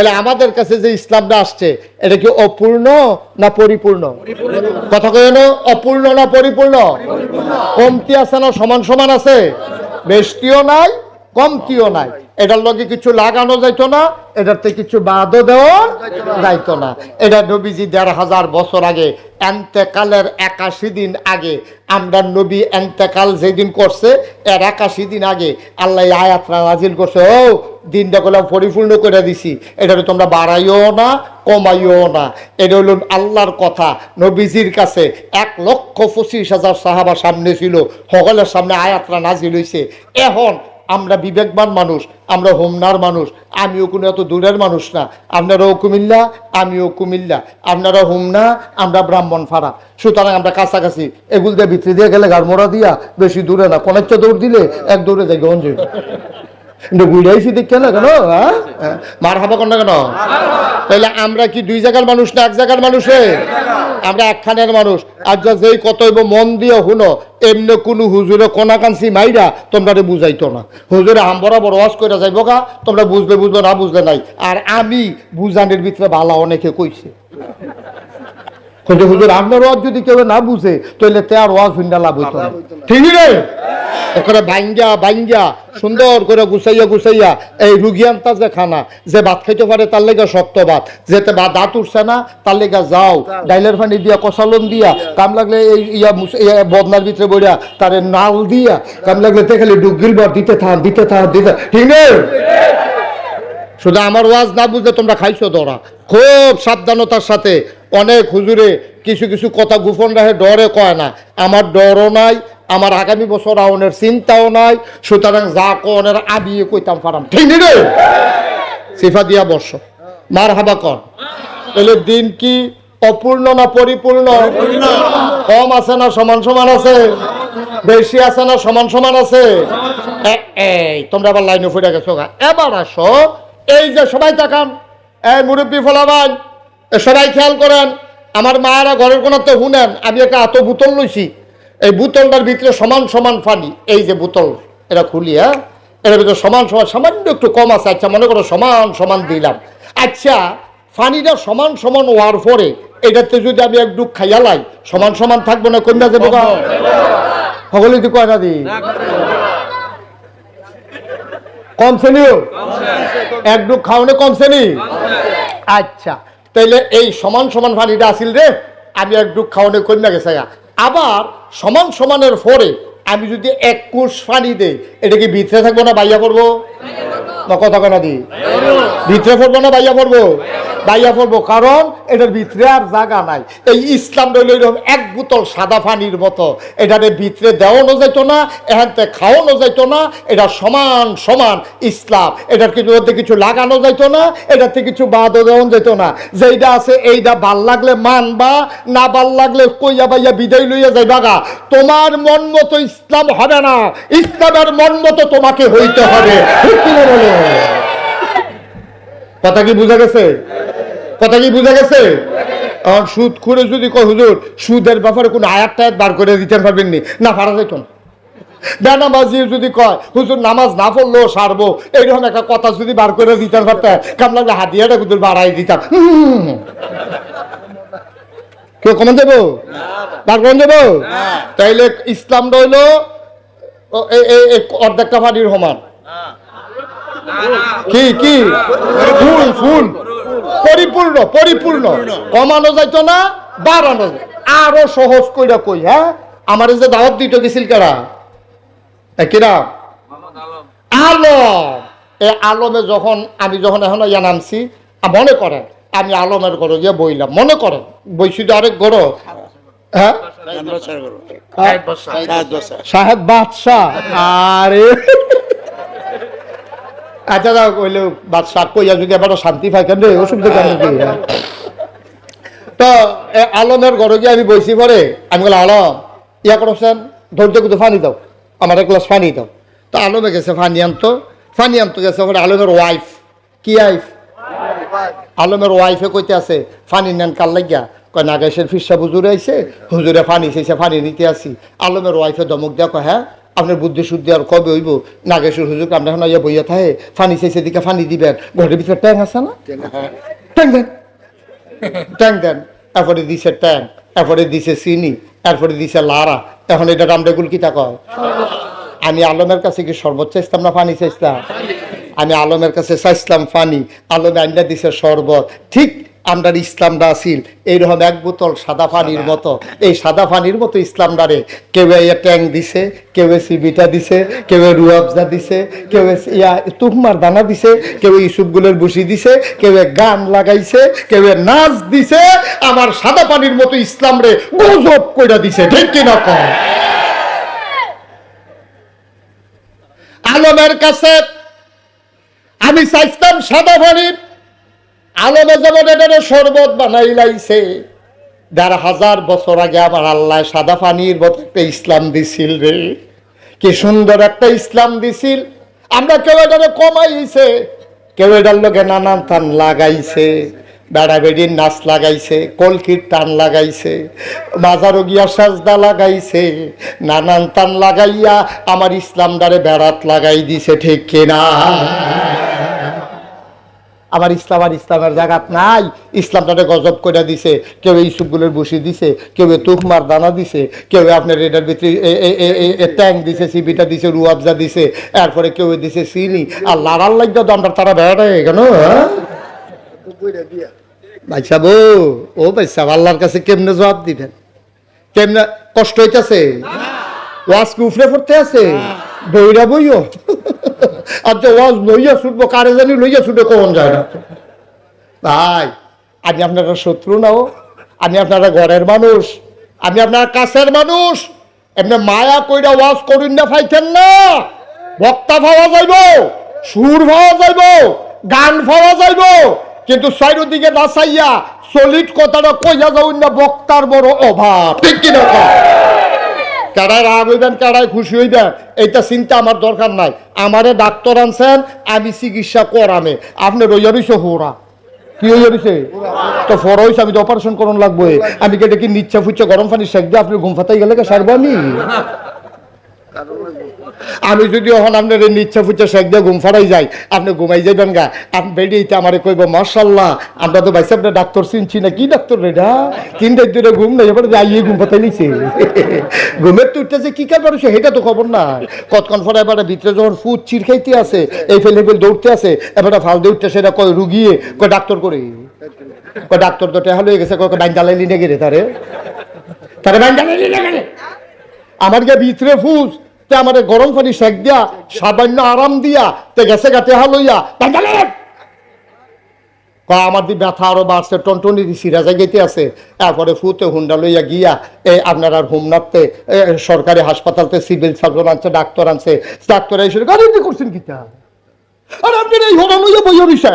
তাহলে আমাদের কাছে যে ইসলামটা আসছে, এটা কি অপূর্ণ না পরিপূর্ণ? কথা কেন অপূর্ণ না পরিপূর্ণ? কমতি আছে না সমান সমান আছে? বেশটিও নাই, কমতিও নাই। এটার লগে কিছু লাগানো যাইতো না, এটাতে কিছু বাদও দেওয়া যাইতো না। এটা নবীজি দেড় হাজার বছর আগে, এন্তেকালের একাশি দিন আগে, আমরা নবী এন্তেকাল যেদিন করছে, এর একাশি দিন আগে আল্লাহ আয়াতরা নাজিল করছে, ও, দিনটা করলাম পরিপূর্ণ করে দিছি। এটা তোমরা বাড়াইও না, কমাইও না। এটা হলো আল্লাহর কথা। নবীজির কাছে এক লক্ষ পঁচিশ হাজার সাহাবা সামনে ছিল, সকলের সামনে আয়াতরা নাজিল হইছে। এখন আমরা বিবেকবান মানুষ, আমরা হোমনার মানুষ, আমিও কোনো এত দূরের মানুষ না। আপনারাও কুমিল্লা, আমিও কুমিল্লা। আপনারা হোমনা, আমরা ব্রাহ্মণ ফাড়া সুতরাং আমরা কাছাকাছি এগুল দিয়ে ভিতরে দিয়ে গেলে গাড়মোড়া দিয়া বেশি দূরে না। কোনের দৌড় দিলে এক দৌড়ে যাই গঞ্জ বুঝাইছি দেখে না কেন হ্যাঁ? মার হাবা না কেন? তাহলে আমরা কি দুই জায়গার মানুষ না এক জায়গার মানুষে আমরা একখানের মানুষ। আর যা যেই কত হইব মন দিয়ে হুনো এমনি কোনো হুজুরে কোনাকান্সি মাইরা তোমরা বুঝাইতো না। হুজুরে হাম বরাবর ওয়াজ করে যাইব গা তোমরা বুঝলে বুঝবে না বুঝলে নাই। আর আমি বুঝানের ভিতরে ভালো অনেকে কইছে। কিন্তু হুজুর, আপনার ওয়াজ যদি কেউ না বুঝে তাহলে তে আর ওয়াজ হুন্ডা লাভ হইতো ঠিক রে? এখানে বাইঙ্গা বাইঙ্গা সুন্দর করে গুছাইয়া গুছাইয়া, এই রুগিয়ান্তা যে খানা, যে ভাত খাইতে পারে তার লেগে শক্ত ভাত যেতে বা দাঁত উঠছে না, তার লেগে যাও, ডাইলের পানি দিয়া কষালন দিয়া, কাম লাগলে এই ইয়া বদনার ভিতরে বইয়া তারে নাল দিয়া, কাম লাগলে তে খালি ডুগিল বর দিতে থাক দিতে থাক দিতে ঠিক নেই শুধু আমার ওয়াজ না বুঝলে তোমরা খাইছো ধরা খুব সাবধানতার সাথে অনেক হুজুরে কিছু কিছু কথা গোপন রাখে ডরে কয় না। আমার ডরও নাই আমার আগামী বছর আউনের চিন্তাও নাই সুতরাং যা কনের আবিয়ে কইতাম পারাম ঠিক নি রে? সিফা দিয়া বর্ষ মার হাবা কর। তাহলে দিন কি অপূর্ণ না পরিপূর্ণ? কম আছে না সমান সমান আছে? বেশি আছে না সমান সমান আছে? এই তোমরা আবার লাইনে ফুটে গেছো। এবার আসো এই যে সবাই তাকান। এই মুরব্বী ফলাবান সবাই খেয়াল করেন আমার মায়েরা ঘরের কোনাতে শুনেন আমি একটা এত বোতল লইছি। এই বোতলটার ভিতরে সমান সমান পানি এই যে বোতল এটা খুলি হ্যাঁ? এর ভিতরে সমান সমান সামান্য একটু কম আছে আচ্ছা মনে করো সমান সমান দিলাম। আচ্ছা পানিটা সমান সমান হওয়ার পরে এটাতে যদি আমি এক ডুব খাইয়া লাই সমান সমান থাকব না কন্যা যাব? সকলে তো কয়টা দি? কম শ্রেণীও? এক ডুব খাওয়ানো কম শ্রেণি। আচ্ছা তাইলে এই সমান সমান পানিটা আসিল রে, আমি এক ডুব খাওয়ানো কন্যা গেছে। আবার সমান সমানের পরে আমি যদি এক কোষ পানি দেই, এটা কি ভিতরে থাকব না বাইয়া করব কথা কেনা দি? ভিতরে পড়ব না, বাইয়া পড়ব? বাইয়া পড়ব, কারণ এটার ভিতরে আর জায়গা নাই। এই ইসলাম রইল এক বোতল সাদা পানির মতো। এটারে ভিতরে দেওয়ানো যেত না, এখানতে খাওয়ানো যেত না, এটা সমান সমান ইসলাম। এটার কিছু মধ্যে কিছু লাগানো যেত না, এটাতে কিছু বাদও দেওয়া যেত না। যেইটা আছে এইটা ভালো লাগলে মানবা, না ভালো লাগলে কইয়া বাইয়া বিদায় লইয়া যাইবা গা। তোমার মন মতো ইসলাম হবে না। ইসলামের মন মতো তোমাকে হইতে হবে। বলো কথা কি বুঝা গেছে? কথা কি বুঝা গেছে? আর সুদ করে যদি কয় হুজুর সুদের ব্যাপারে কোনো আয়াত টায়াত বার করে দিতে পারবেন নি পারা যেত না। বেনামাজি যদি কয় হুজুর নামাজ না পড়লেও সারবো। এইরকম একটা কথা যদি বার করে দিতে পারতেন কাম লাগলে হাতিয়াটা কিন্তু বাড়াই দিতাম? কেউ কমন দেবো? বার কমন দেবো? তাইলে ইসলাম রইল অর্ধেকটা ফাটির সমান। কি কি? ফুল ফুল। পরিপূর্ণ পরিপূর্ণ। কমানো যাইতো না বাড়ানো। আরও সহজ কইরা কই হ্যাঁ? আমার যে দাওয়াত দিতে গেছিল কারা এ কিরা আলম। এই আলমে যখন আমি যখন এখন ইয়া নামছি মনে করেন আমি আলমের ঘরে গিয়ে বইলাম। মনে করেন বইছি তো আরেক ঘর। হ্যাঁ? সাহেব বাদশাহ। আরে। আচ্ছা দাও, কইলে বাদশাহ কইয়া যদি এবার শান্তি পাই কেন অসুবিধা কেন কি? তো আলমের ঘরে গিয়ে আমি বইছি পরে, আমি বললাম আলম, ইয়া করছেন ধৈর্য কিন্তু ফানি দাও, আমার এক গ্লাস ফানি দাও। তো আলমে গেছে ফানি আনতো ফানি আনতো গেছে পরে আলমের ওয়াইফ কি ওয়াইফ আলমের ওয়াইফে কইতে আছে ফানি নেন কাল লাগিয়া? কয়, নাগেশের ফিসা হুজুরে আইছে, হুজুরে ফানি চাইছে ফানি নিতে আসি। আলমের ওয়াইফে ধমক দেয়া, কয় হ্যাঁ? আপনার বুদ্ধি শুদ্ধি আর কবে হইব? নাগেশ্বর হুজুর আমরা এখন ইয়া বইয়া থাকে ফানি চাইছে দিকে ফানি দিবেন। ঘরের ভিতরে ট্যাং আছে না? ট্যাং দেন। ট্যাং দেন। এরপরে দিছে ট্যাং, এরপরে দিছে চিনি, এরপরে দিছে লারা এখন এটা রামডেগুল কিতা কয়? আমি আলমের কাছে কি শরবত চাইছিলাম না ফানি চাইছিলাম? আমি আলমের কাছে চাইছিলাম ফানি। আলমে আইনা দিছে শরবত। ঠিক আমরা ইসলামটা আসিল। এইরকম এক বোতল সাদা পানির মতো। এই সাদা পানির মতো ইসলামটারে কেউ ইয়া ট্যাং দিছে কেউ সিবিটা দিছে কেউ রুয়াবজা দিছে কেউ ইয়া তুকমার দানা দিছে কেউ ইসুফগুলোর বসি দিছে কেউ গান লাগাইছে কেউ নাচ দিছে আমার সাদা পানির মতো ইসলাম রে গজব কইরা দিছে ঠিক কিনা আলমের কাছে আমি চাইতাম সাদা পানির আলমে যেমন এটারে শরবত বানাই লাইছে দেড় হাজার বছর আগে আমার আল্লাহ সাদা পানির মতো একটা ইসলাম দিছিল রে। কি সুন্দর একটা ইসলাম দিছিল। আমরা কেউ এটারে কমাইছে, কেউ এটার লোকে নানান টান লাগাইছে বেড়া বেড়ির নাচ লাগাইছে, কলকির টান লাগাইছে, মাজারো গিয়া সাজদা লাগাইছে, নানান টান লাগাইয়া আমার ইসলাম দ্বারে বেড়াত লাগাই দিছে, ঠিক কিনা? আমার ইসলাম আর ইসলামের জায়গাত নাই। ইসলাম ইসলামটাকে গজব করে দিছে, কেউ ইসুফগুলোর বসি দিছে, কেউ তুকমার দানা দিছে, কেউ আপনার এটার ভিতরে ট্যাং দিছে সিবিটা দিছে, রুয়াবজা দিছে, এরপরে কেউ দিছে চিনি। আর লাড়ার লাগবে তো তারা বেড়াটা কেন? ভাইসা বউ ও ভাইসা আল্লাহর কাছে কেমনে জবাব দিবেন? কেমনে কষ্ট হইতেছে? ওয়াজ উফরে পড়তে আছে? বইরা বইও? আর যে ওয়াজ লইয়া ছুটবো, কারে জানি লইয়া ছুটে যায় না। ভাই, আমি আপনারা শত্রু নাও আমি আপনারা ঘরের মানুষ। আমি কাছের মানুষ। এমনি মায়া কইরা ওয়াজ করুন না না। বক্তা পাওয়া যাইব, সুর পাওয়া যাইব, গান পাওয়া যাইব। কিন্তু চারিদিকে নাচাইয়া, সলিড কথাটা কইয়া যাউন না, বক্তার বড় অভাব। ঠিক কিনা? কারায় রাগ হইবেন কারায় খুশি হইবেন, এইটা চিন্তা আমার দরকার নাই। আমারে ডাক্তার আনছেন, আমি চিকিৎসা করামে। আপনি রইয়া রইছে হোরা। কি হয়ে যাবে তো ফর হয়েছে আমি তো অপারেশন করুন লাগবে আমি কেটে কি নিচ্ছা ফুচ্ছা গরম পানি শেক দিয়ে আপনি ঘুম ফাতাই গেলে সারবো আমি? আমি যদি এখন আপনার নিচ্ছা ফুচ্ছা শেক দিয়ে ঘুম ফাড়াই যাই, আপনি ঘুমাই যাবেন গা। আপনি বেরিয়ে আমারে কইব মার্শাল্লাহ আমরা তো ভাইসা আপনার ডাক্তার চিনছি না, কি ডাক্তার রেডা তিন রাত ধরে ঘুম নাই, এবার যাইয়ে ঘুম পাতাই নিছে। ঘুমের তো উঠতেছে, কি কাজ মানুষ, সেটা তো খবর না। কতক্ষণ পরে এবার ভিতরে যখন ফুট চির খাইতে আছে, এই ফেলে ফেল দৌড়তে আছে, এবার ফাল উঠতে সেটা কয় রুগিয়ে কয় ডাক্তার করে। কয় ডাক্তার তো টেহাল হয়ে গেছে, কয় বাইন জ্বালাইলি না গেলে তারে। তারে বাইন জ্বালাইলি না গেলে আমার গিয়ে ভিতরে ফুস, তে আমার গরম পানি সেক দিয়া, সামান্য আরাম দিয়া, তে গেছে গাতে হইয়া বাঙ্গালে আমার দি ব্যথা আরও বাড়ছে, টনটনি দি সিরাজা গেতে আছে। তারপরে ফুতে হুন্ডা লইয়া গিয়া এই আপনার আর হোমনাথতে সরকারি হাসপাতালতে সিভিল সার্জন আনছে, ডাক্তার আনছে। ডাক্তার এসে গাড়ি করছেন কিতা? আর আপনি এই হোনা লইয়া বইয়া রইছে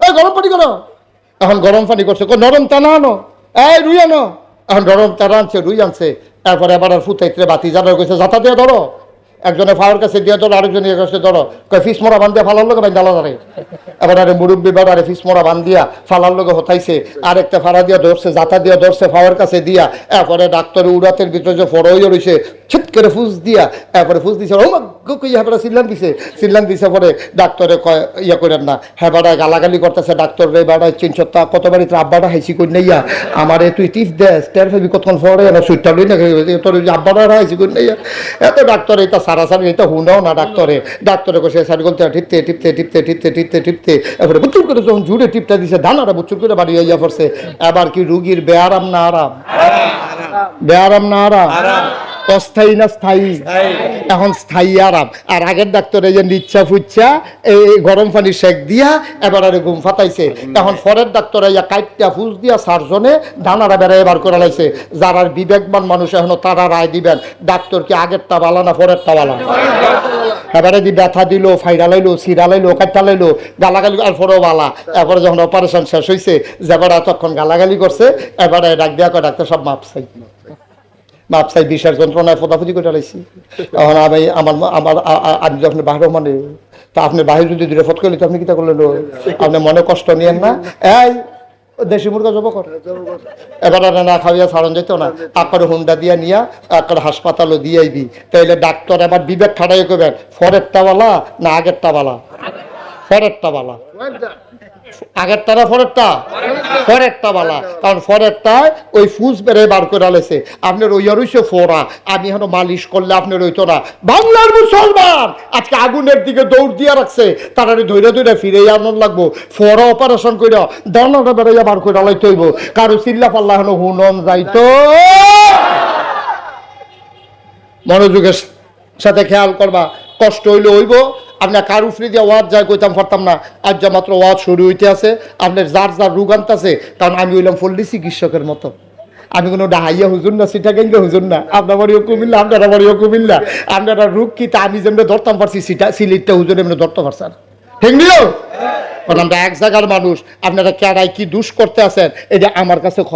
এই গরম পানি করো। এখন গরম পানি করছে নরম টানা আনো। এই, রুই আনো। এখন নরম টানা আনছে, রুই আনছে। তারপরে আবার আর ফুটাইতে বাতি জানার কইছে, যাতা দিয়ে ধরো। একজনে ফাওয়ার কাছে দিয়ে ধরো আরেকজনের কাছে ধরো। কয়, ফিস মরা বান দিয়ে ফালার লোক ভাই দালা ধরে। এবার আরে মুরব্বী বার আরে ফিস মরা বান দিয়া ফালার লোক হতাইছে। আর একটা ফাড়া দিয়া ধরছে জাতা দিয়া ধরছে, ফাওয়ার কাছে দিয়া। এরপরে ডাক্তার উড়াতের ভিতরে যে ফড় রয়েছে ছিট করে ফুস দিয়া এরপরে ফুস দিছে ও কই হেবারা সিল্লান দিছে? সিল্লান দিছে পরে ডাক্তারে কয় ইয়া করেন না হেবারা গালাগালি করতেছে ডাক্তার রে বাড়া চিনছ তা কতবারই তোর আব্বাটা হাইছি কই নাইয়া আমারে তুই টিপ দেস টের ফেবি কতক্ষণ পরে না সুইটটা লই না তোর আব্বাটা হাইছি কই নাইয়া এত ডাক্তার এটা সারা সারি এটা হুনাও না ডাক্তারে। ডাক্তারে কষে সারি বলতে টিপতে টিপতে টিপতে টিপতে টিপতে টিপতে। এবারে বুচুর করে যখন জুড়ে টিপটা দিছে ধানারা বুচুর করে বাড়ি হইয়া পড়ছে। এবার কি রুগীর বেয়ারাম না আরাম? বেয়ারাম না আরাম। অস্থায়ী না স্থায়ী? এখন স্থায়ী আরাম আর আগের ডাক্তার এই যে নিচ্ছা ফুচ্ছা এই গরম পানি সেক দিয়া এবার আরে ঘুম ফাটাইছে। এখন পরের ডাক্তার ইয়া কাইটটা ফুস দিয়া সার্জনে ধানারা বেড়া এবার করে লাইছে। যারা বিবেকবান মানুষ এখন তারা রায় দিবেন ডাক্তার কি আগেরটা বালা না পরেরটা বালা এবারে দি ব্যথা দিল ফাইরা লাইলো সিরা লাইলো কাটটা লাইলো গালাগালি আর পরেও বালা। এরপরে যখন অপারেশন শেষ হয়েছে যেবার তখন গালাগালি করছে এবারে ডাক দেওয়া কয় ডাক্তার সব মাপ চাই। মাপসাই বিষের যন্ত্রণায় ফোটাফুটি করে লাইছি এখন আমি আমার আমার আমি যখন বাহির মানে তা আপনি বাহির যদি দূরে ফট করলে তো আপনি কিতা করলেন আপনি মনে কষ্ট নিয়েন না। এই, দেশি মুরগা জব কর এবার না খাওয়াইয়া সারণ যেত না। আকার হুন্ডা দিয়া নিয়া আকার হাসপাতালও দিয়ে আইবি তাইলে ডাক্তার এবার বিবেক ঠাড়াই করবেন ফরেরটা বালা না আগেরটা বালা? ফরেরটা বালা। আগেরটা না ফরেরটা? ফরেরটা বালা। কারণ ফরেরটায় ওই বেড়ে বার করে আলেছে। আপনার ওই আর হইছে আমি এখন মালিশ করলে আপনার বাংলার মুসলমান! আজকে আগুনের দিকে দৌড় দিয়া রাখছে। তারা ধৈর্য ধৈর্য ফিরে আনন্দ লাগবো। ফোরা অপারেশন করে দানাটা বেড়াইয়া বার করে আলাইতে হইব। কারও চিল্লা পাল্লা এখন হুনন যাইতো। মনোযোগের সাথে খেয়াল করবা। কষ্ট হইলে হইব। আপনার কারু ফ্রি দিয়ে ওয়াজ যায় কইতাম পারতাম না। আজ যা মাত্র ওয়াজ শুরু হইতে আছে, আপনার যার যার রোগ আনতেছে কারণ আমি হইলাম ফল্লি চিকিৎসকের মতো। আমি কোনো ডাহাইয়া হুজুর না সিটা কেন্দ্র হুজুর না। আপনার বাড়িও কুমিল্লা, আপনারা বাড়িও কুমিল্লা। আপনারা রোগ কি তা আমি যেমনি ধরতাম পারছি, সিটা সিলিটটা হুজুর এমনি ধরতে পারছেন ঠিক নিও কারণ আমরা এক জায়গার মানুষ, আপনারা কেরাই কি দুষ করতে আছেন, এটা আমার কাছে খবর।